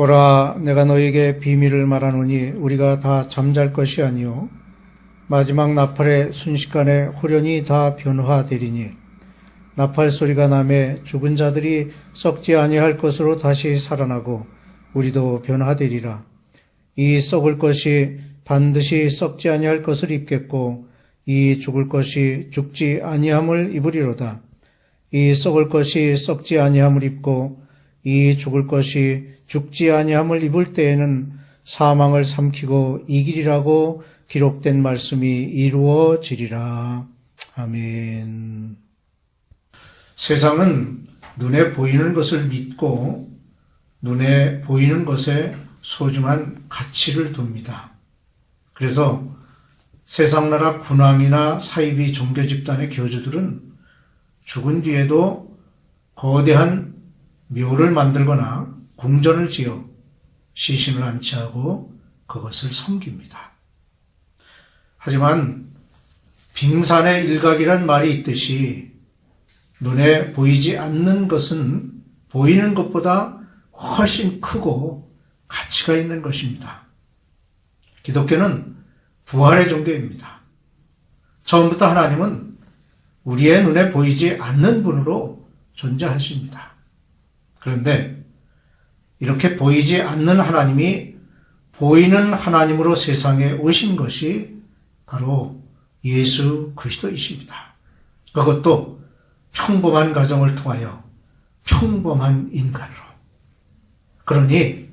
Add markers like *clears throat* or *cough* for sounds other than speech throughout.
보라, 내가 너에게 비밀을 말하노니 우리가 다 잠잘 것이 아니요 마지막 나팔의 순식간에 호련히 다 변화되리니 나팔 소리가 남에 죽은 자들이 썩지 아니할 것으로 다시 살아나고 우리도 변화되리라. 이 썩을 것이 반드시 썩지 아니할 것을 입겠고 이 죽을 것이 죽지 아니함을 입으리로다. 이 썩을 것이 썩지 아니함을 입고 이 죽을 것이 죽지 아니함을 입을 때에는 사망을 삼키고 이기리라고 기록된 말씀이 이루어지리라. 아멘. 세상은 눈에 보이는 것을 믿고 눈에 보이는 것에 소중한 가치를 둡니다. 그래서 세상 나라 군왕이나 사이비 종교 집단의 교주들은 죽은 뒤에도 거대한 묘를 만들거나 궁전을 지어 시신을 안치하고 그것을 섬깁니다. 하지만 빙산의 일각이란 말이 있듯이 눈에 보이지 않는 것은 보이는 것보다 훨씬 크고 가치가 있는 것입니다. 기독교는 부활의 종교입니다. 처음부터 하나님은 우리의 눈에 보이지 않는 분으로 존재하십니다. 그런데 이렇게 보이지 않는 하나님이 보이는 하나님으로 세상에 오신 것이 바로 예수 그리스도이십니다. 그것도 평범한 가정을 통하여 평범한 인간으로. 그러니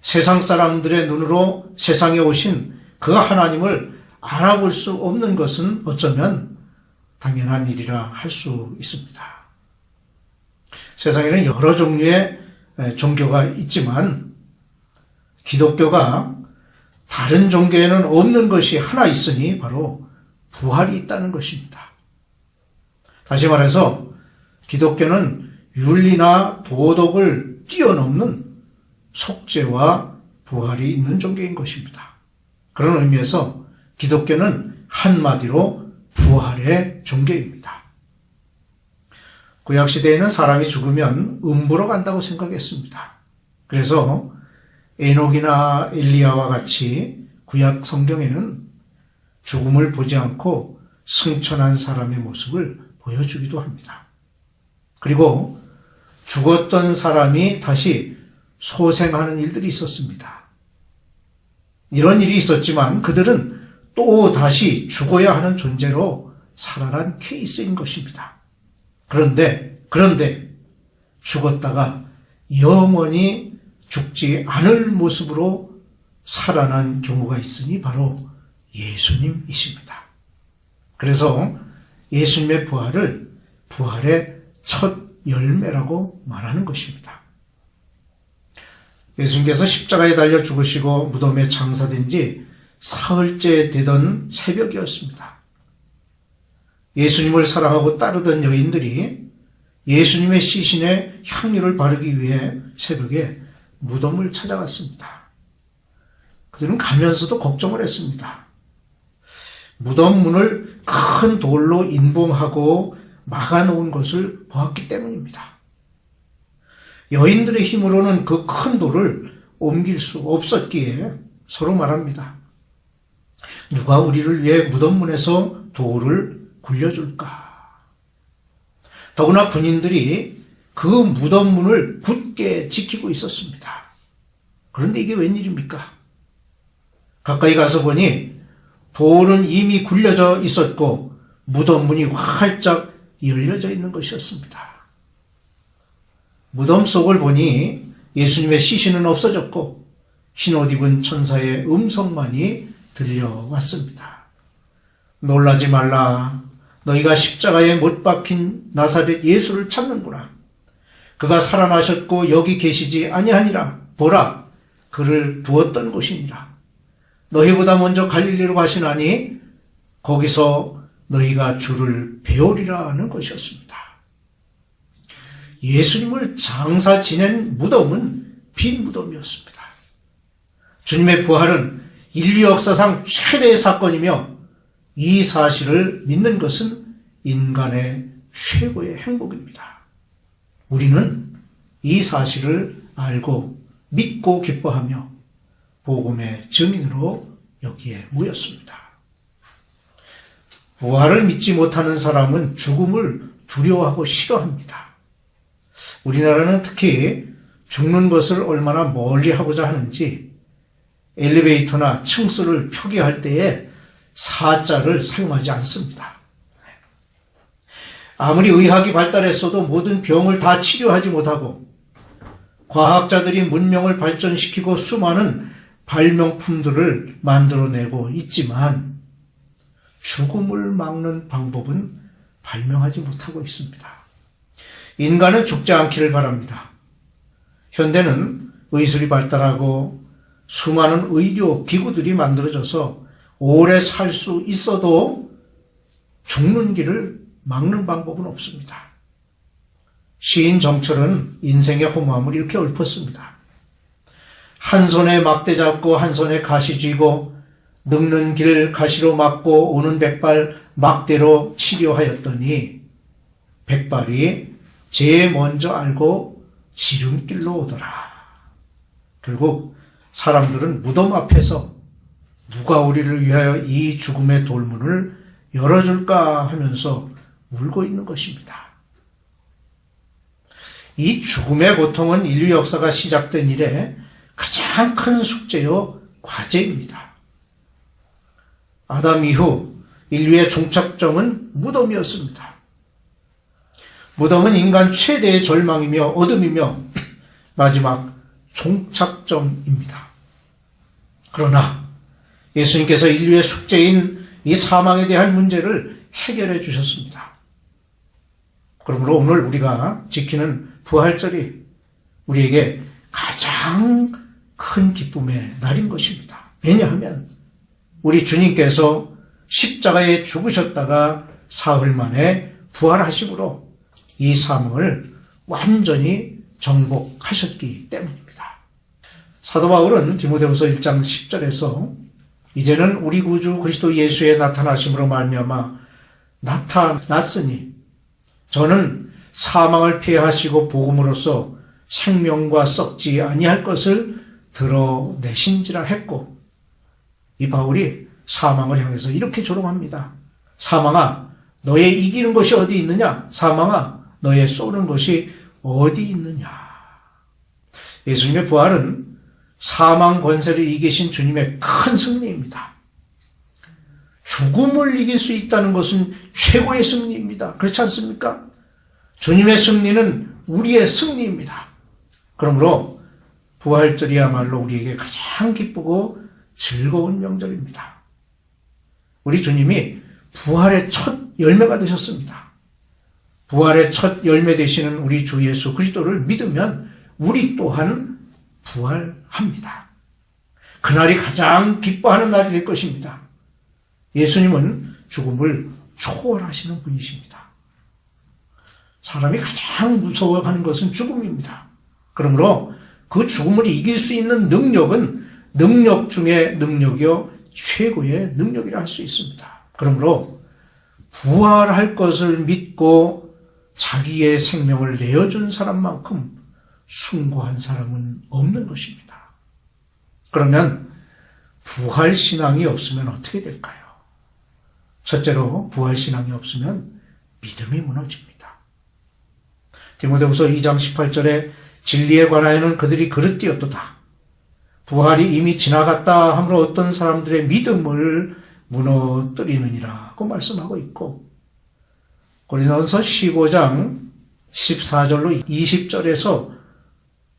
세상 사람들의 눈으로 세상에 오신 그 하나님을 알아볼 수 없는 것은 어쩌면 당연한 일이라 할 수 있습니다. 세상에는 여러 종류의 종교가 있지만 기독교가 다른 종교에는 없는 것이 하나 있으니 바로 부활이 있다는 것입니다. 다시 말해서 기독교는 윤리나 도덕을 뛰어넘는 속죄와 부활이 있는 종교인 것입니다. 그런 의미에서 기독교는 한마디로 부활의 종교입니다. 구약시대에는 사람이 죽으면 음부로 간다고 생각했습니다. 그래서 에녹이나 엘리야와 같이 구약 성경에는 죽음을 보지 않고 승천한 사람의 모습을 보여주기도 합니다. 그리고 죽었던 사람이 다시 소생하는 일들이 있었습니다. 이런 일이 있었지만 그들은 또 다시 죽어야 하는 존재로 살아난 케이스인 것입니다. 그런데, 그런데 죽었다가 영원히 죽지 않을 모습으로 살아난 경우가 있으니 바로 예수님이십니다. 그래서 예수님의 부활을 부활의 첫 열매라고 말하는 것입니다. 예수님께서 십자가에 달려 죽으시고 무덤에 장사된 지 사흘째 되던 새벽이었습니다. 예수님을 사랑하고 따르던 여인들이 예수님의 시신에 향유를 바르기 위해 새벽에 무덤을 찾아갔습니다. 그들은 가면서도 걱정을 했습니다. 무덤 문을 큰 돌로 인봉하고 막아놓은 것을 보았기 때문입니다. 여인들의 힘으로는 그 큰 돌을 옮길 수 없었기에 서로 말합니다. 누가 우리를 위해 무덤 문에서 돌을 굴려줄까? 더구나 군인들이 그 무덤 문을 굳게 지키고 있었습니다. 그런데 이게 웬일입니까? 가까이 가서 보니 돌은 이미 굴려져 있었고 무덤 문이 활짝 열려져 있는 것이었습니다. 무덤 속을 보니 예수님의 시신은 없어졌고 흰옷 입은 천사의 음성만이 들려왔습니다. 놀라지 말라. 너희가 십자가에 못 박힌 나사렛 예수를 찾는구나. 그가 살아나셨고 여기 계시지 아니하니라. 보라, 그를 두었던 곳이니라. 너희보다 먼저 갈릴리로 가시나니 거기서 너희가 주를 배우리라 하는 것이었습니다. 예수님을 장사 지낸 무덤은 빈 무덤이었습니다. 주님의 부활은 인류 역사상 최대의 사건이며 이 사실을 믿는 것은 인간의 최고의 행복입니다. 우리는 이 사실을 알고 믿고 기뻐하며 복음의 증인으로 여기에 모였습니다. 부활을 믿지 못하는 사람은 죽음을 두려워하고 싫어합니다. 우리나라는 특히 죽는 것을 얼마나 멀리 하고자 하는지 엘리베이터나 층수를 표기할 때에 사자를 사용하지 않습니다. 아무리 의학이 발달했어도 모든 병을 다 치료하지 못하고 과학자들이 문명을 발전시키고 수많은 발명품들을 만들어내고 있지만 죽음을 막는 방법은 발명하지 못하고 있습니다. 인간은 죽지 않기를 바랍니다. 현대는 의술이 발달하고 수많은 의료 기구들이 만들어져서 오래 살 수 있어도 죽는 길을 막는 방법은 없습니다. 시인 정철은 인생의 허무함을 이렇게 읊었습니다. 한 손에 막대 잡고 한 손에 가시 쥐고 늙는 길 가시로 막고 오는 백발 막대로 치료하였더니 백발이 제일 먼저 알고 지름길로 오더라. 결국 사람들은 무덤 앞에서 누가 우리를 위하여 이 죽음의 돌문을 열어줄까 하면서 울고 있는 것입니다. 이 죽음의 고통은 인류 역사가 시작된 이래 가장 큰 숙제요 과제입니다. 아담 이후 인류의 종착점은 무덤이었습니다. 무덤은 인간 최대의 절망이며 어둠이며 *clears throat* 마지막 종착점입니다. 그러나 예수님께서 인류의 숙제인 이 사망에 대한 문제를 해결해 주셨습니다. 그러므로 오늘 우리가 지키는 부활절이 우리에게 가장 큰 기쁨의 날인 것입니다. 왜냐하면 우리 주님께서 십자가에 죽으셨다가 사흘 만에 부활하심으로 이 사망을 완전히 정복하셨기 때문입니다. 사도 바울은 디모데후서 1장 10절에서 이제는 우리 구주 그리스도 예수의 나타나심으로 말미암아 나타났으니 저는 사망을 피하시고 복음으로써 생명과 썩지 아니할 것을 드러내신지라 했고 이 바울이 사망을 향해서 이렇게 조롱합니다. 사망아 너의 이기는 것이 어디 있느냐? 사망아 너의 쏘는 것이 어디 있느냐? 예수님의 부활은 사망 권세를 이기신 주님의 큰 승리입니다. 죽음을 이길 수 있다는 것은 최고의 승리입니다. 그렇지 않습니까? 주님의 승리는 우리의 승리입니다. 그러므로 부활절이야말로 우리에게 가장 기쁘고 즐거운 명절입니다. 우리 주님이 부활의 첫 열매가 되셨습니다. 부활의 첫 열매 되시는 우리 주 예수 그리스도를 믿으면 우리 또한 부활합니다. 그날이 가장 기뻐하는 날이 될 것입니다. 예수님은 죽음을 초월하시는 분이십니다. 사람이 가장 무서워하는 것은 죽음입니다. 그러므로 그 죽음을 이길 수 있는 능력은 능력 중에 능력이요 최고의 능력이라 할 수 있습니다. 그러므로 부활할 것을 믿고 자기의 생명을 내어준 사람만큼 숭고한 사람은 없는 것입니다. 그러면 부활 신앙이 없으면 어떻게 될까요? 첫째로 부활 신앙이 없으면 믿음이 무너집니다. 디모데후서 2장 18절에 진리에 관하여는 그들이 그릇되었도다. 부활이 이미 지나갔다 하므로 어떤 사람들의 믿음을 무너뜨리느니라고 말씀하고 있고 고린도서 15장 14절로 20절에서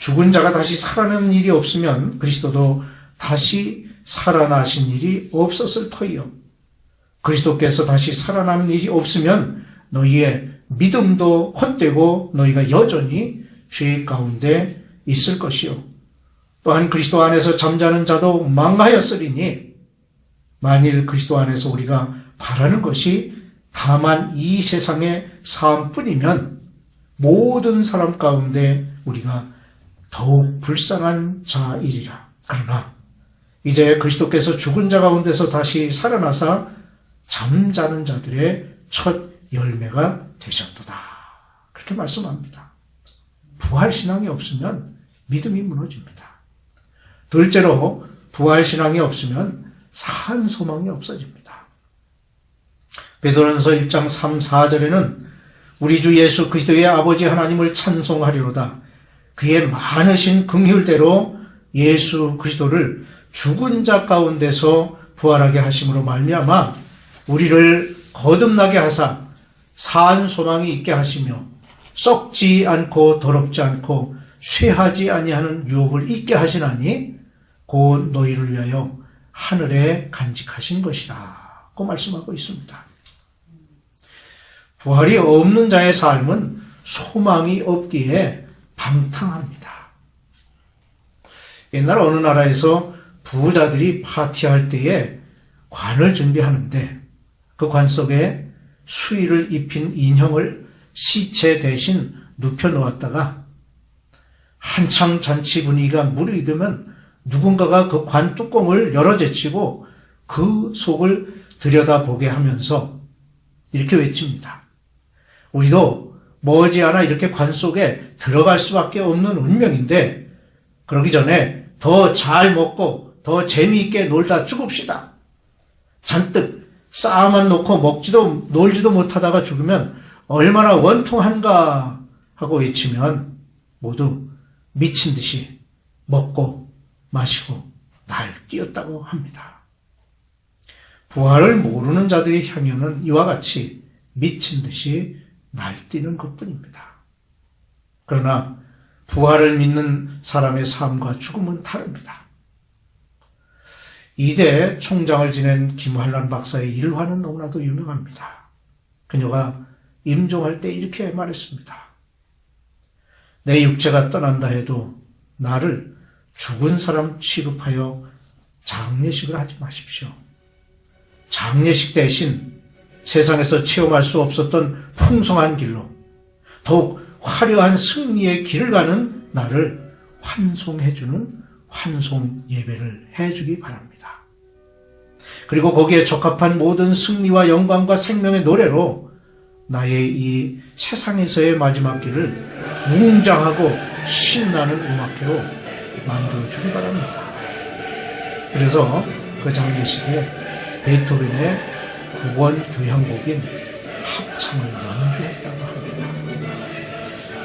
죽은 자가 다시 살아나는 일이 없으면 그리스도도 다시 살아나신 일이 없었을 터이요. 그리스도께서 다시 살아나는 일이 없으면 너희의 믿음도 헛되고 너희가 여전히 죄 가운데 있을 것이요. 또한 그리스도 안에서 잠자는 자도 망하였으리니 만일 그리스도 안에서 우리가 바라는 것이 다만 이 세상의 삶뿐이면 모든 사람 가운데 우리가 더욱 불쌍한 자이리라. 그러나 이제 그리스도께서 죽은 자 가운데서 다시 살아나사 잠자는 자들의 첫 열매가 되셨도다. 그렇게 말씀합니다. 부활신앙이 없으면 믿음이 무너집니다. 둘째로 부활신앙이 없으면 산 소망이 없어집니다. 베드로전서 1장 3, 4절에는 우리 주 예수 그리스도의 아버지 하나님을 찬송하리로다. 그의 많으신 긍휼대로 예수 그리스도를 죽은 자 가운데서 부활하게 하심으로 말미암아 우리를 거듭나게 하사 산 소망이 있게 하시며 썩지 않고 더럽지 않고 쇠하지 아니하는 유업을 잊게 하시나니 곧 너희를 위하여 하늘에 간직하신 것이라고 말씀하고 있습니다. 부활이 없는 자의 삶은 소망이 없기에 방탕합니다. 옛날 어느 나라에서 부자들이 파티할 때에 관을 준비하는데 그 관 속에 수의를 입힌 인형을 시체 대신 눕혀 놓았다가 한참 잔치 분위기가 무르익으면 누군가가 그 관 뚜껑을 열어 제치고 그 속을 들여다보게 하면서 이렇게 외칩니다. 우리도 머지않아 이렇게 관 속에 들어갈 수밖에 없는 운명인데 그러기 전에 더 잘 먹고 더 재미있게 놀다 죽읍시다. 잔뜩 쌓아만 놓고 먹지도 놀지도 못하다가 죽으면 얼마나 원통한가 하고 외치면 모두 미친 듯이 먹고 마시고 날뛰었다고 합니다. 부활을 모르는 자들의 향연은 이와 같이 미친 듯이 날뛰는 것뿐입니다. 그러나 부활을 믿는 사람의 삶과 죽음은 다릅니다. 이대 총장을 지낸 김환란 박사의 일화는 너무나도 유명합니다. 그녀가 임종할 때 이렇게 말했습니다. 내 육체가 떠난다 해도 나를 죽은 사람 취급하여 장례식을 하지 마십시오. 장례식 대신 세상에서 체험할 수 없었던 풍성한 길로 더욱 화려한 승리의 길을 가는 나를 환송해주는 환송 예배를 해주기 바랍니다. 그리고 거기에 적합한 모든 승리와 영광과 생명의 노래로 나의 이 세상에서의 마지막 길을 웅장하고 신나는 음악회로 만들어주기 바랍니다. 그래서 그 장례식에 베토벤의 9권 교향곡인 합창을 연주했다고 합니다.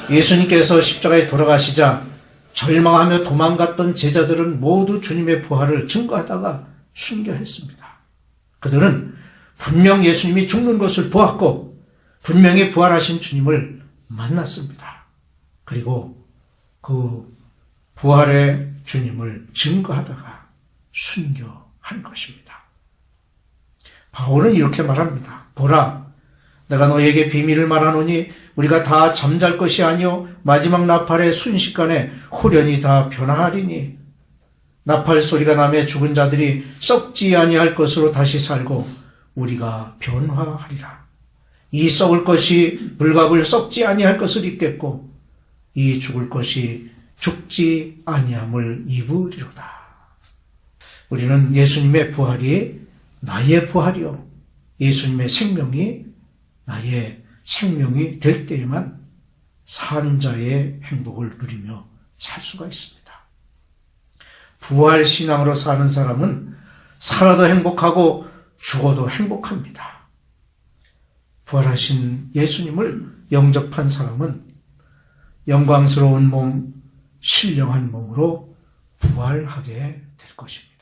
예수님께서 십자가에 돌아가시자 절망하며 도망갔던 제자들은 모두 주님의 부활을 증거하다가 순교했습니다. 그들은 분명 예수님이 죽는 것을 보았고 분명히 부활하신 주님을 만났습니다. 그리고 그 부활의 주님을 증거하다가 순교한 것입니다. 바울은 이렇게 말합니다. 보라, 내가 너에게 비밀을 말하노니 우리가 다 잠잘 것이 아니요 마지막 나팔의 순식간에 호련히 다 변화하리니 나팔 소리가 나며 죽은 자들이 썩지 아니할 것으로 다시 살고 우리가 변화하리라. 이 썩을 것이 불갑을 썩지 아니할 것을 입겠고 이 죽을 것이 죽지 아니함을 입으리로다. 우리는 예수님의 부활이 나의 부활이요. 예수님의 생명이 나의 생명이 될 때에만 산자의 행복을 누리며 살 수가 있습니다. 부활 신앙으로 사는 사람은 살아도 행복하고 죽어도 행복합니다. 부활하신 예수님을 영접한 사람은 영광스러운 몸, 신령한 몸으로 부활하게 될 것입니다.